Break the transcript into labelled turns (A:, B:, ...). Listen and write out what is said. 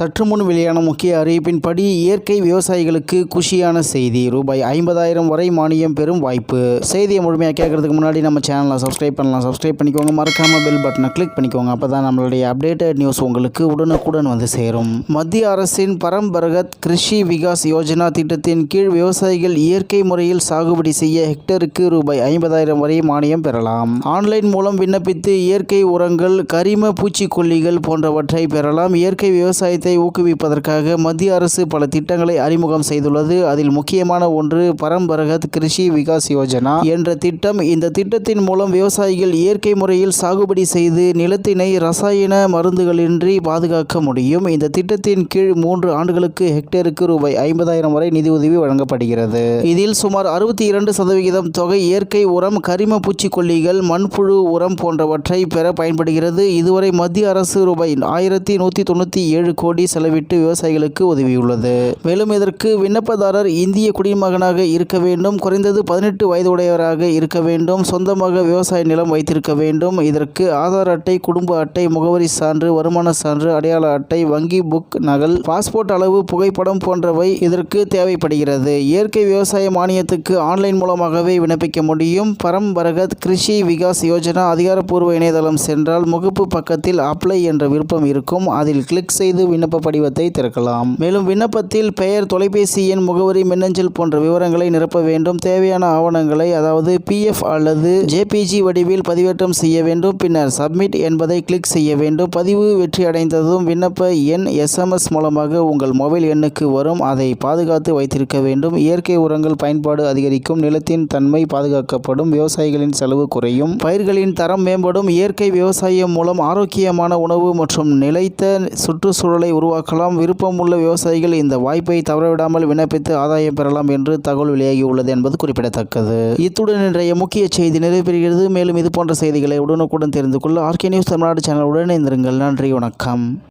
A: சற்று முன் வெளியான முக்கிய அறிவிப்பின்படி இயற்கை விவசாயிகளுக்கு குஷியான செய்தி. ரூபாய் ஐம்பதாயிரம் வரை மானியம் பெறும் வாய்ப்பு. செய்தியை முழுமையாக கேட்கறதுக்கு முன்னாடி நம்ம சேனலை சப்ஸ்கிரைப் பண்ணலாம். சப்ஸ்கிரைப் பண்ணிக்கோங்க. மறக்காம பெல் பட்டனை கிளிக் பண்ணிக்கோங்க. அப்போ தான் நம்மளுடைய அப்டேட்டட் நியூஸ் உங்களுக்கு உடனுக்குடன் வந்து சேரும். மத்திய அரசின் பரம்பரகத் கிருஷி விகாஸ் யோஜனா திட்டத்தின் கீழ் விவசாயிகள் இயற்கை முறையில் சாகுபடி செய்ய ஹெக்டருக்கு ரூபாய் ஐம்பதாயிரம் வரை மானியம் பெறலாம். ஆன்லைன் மூலம் விண்ணப்பித்து இயற்கை உரங்கள் கரிம பூச்சிக்கொல்லிகள் போன்றவற்றை பெறலாம். இயற்கை விவசாயத்தை ஊக்குவிப்பதற்காக மத்திய அரசு பல திட்டங்களை அறிமுகம் செய்துள்ளது. அதில் முக்கியமான ஒன்று பரம்பரகத் கிருஷி விகாஸ் யோஜனா என்ற திட்டம். இந்த திட்டத்தின் மூலம் விவசாயிகள் இயற்கை முறையில் சாகுபடி செய்து நிலத்தினை ரசாயன மருந்துகளின்றி பாதுகாக்க முடியும். இந்த திட்டத்தின் கீழ் மூன்று ஆண்டுகளுக்கு ஹெக்டேருக்கு ரூபாய் ஐம்பதாயிரம் வரை நிதியுதவி வழங்கப்படுகிறது. இதில் சுமார் அறுபத்தி இரண்டு சதவிகிதம் தொகை இயற்கை உரம் கரிம பூச்சிக்கொல்லிகள் மண்புழு உரம் போன்றவற்றை பெற பயன்படுகிறது. இதுவரை மத்திய அரசு ரூபாய் ஆயிரத்தி நூற்றி தொண்ணூற்றி ஏழு கோடி செலவிட்டு விவசாயிகளுக்கு உதவியுள்ளது. மேலும் இதற்கு விண்ணப்பதாரர் இந்திய குடிமகனாக இருக்க வேண்டும் குறைந்தது பதினெட்டு வயது உடையவராக இருக்க வேண்டும் சொந்தமாக விவசாய நிலம் வைத்திருக்க வேண்டும். இதற்கு ஆதார் அட்டை குடும்ப அட்டை முகவரி சான்று வருமான சான்று அடையாள அட்டை வங்கி புக் நகல் பாஸ்போர்ட் அளவு புகைப்படம் போன்றவை இதற்கு தேவைப்படுகிறது. இயற்கை விவசாய மானியத்துக்கு ஆன்லைன் மூலமாகவே விண்ணப்பிக்க முடியும். பரம்பரகத் கிருஷி விகாஸ் யோஜனா அதிகாரப்பூர்வ இணையதளம் சென்றால் முகப்பு பக்கத்தில் அப்ளை என்ற விருப்பம் இருக்கும். அதில் கிளிக் செய்து விண்ணப்ப படிவத்தை திறக்கலாம். மேலும் விண்ணப்பத்தில் பெயர் தொலைபேசி எண் முகவரி மின்னஞ்சல் போன்ற விவரங்களை நிரப்ப வேண்டும். தேவையான ஆவணங்களை அதாவது பிஎஃப் அல்லது ஜேபிஜி வடிவில் பதிவேற்றம் செய்ய வேண்டும். பின்னர் சப்மிட் என்பதை கிளிக் செய்ய வேண்டும். பதிவு வெற்றி அடைந்ததும் விண்ணப்ப எண் எஸ்எம்எஸ் மூலமாக உங்கள் மொபைல் எண்ணுக்கு வரும். அதை பாதுகாத்து வைத்திருக்க வேண்டும். இயற்கை உரங்கள் பயன்பாடு அதிகரிக்கும். நிலத்தின் தன்மை பாதுகாக்கப்படும். விவசாயிகளின் செலவு குறையும். பயிர்களின் தரம் மேம்படும். இயற்கை விவசாயம் மூலம் ஆரோக்கியமான உணவு மற்றும் நிலைத்த சுற்றுச்சூழலை உருவாக்கலாம். விருப்பமுள்ள விவசாயிகள் இந்த வாய்ப்பை தவறவிடாமல் விண்ணப்பித்து ஆதாயம் பெறலாம் என்று தகவல் வெளியாகியுள்ளது என்பது குறிப்பிடத்தக்கது. இத்துடன் இன்றைய முக்கிய செய்தி நிறைவேறுகிறது மேலும் இது போன்ற செய்திகளை உடனுக்குடன் தெரிந்து கொள்ள ஆர்கே நியூஸ் தமிழ்நாடு சேனலுடன் இணைந்திருங்கள். நன்றி வணக்கம்.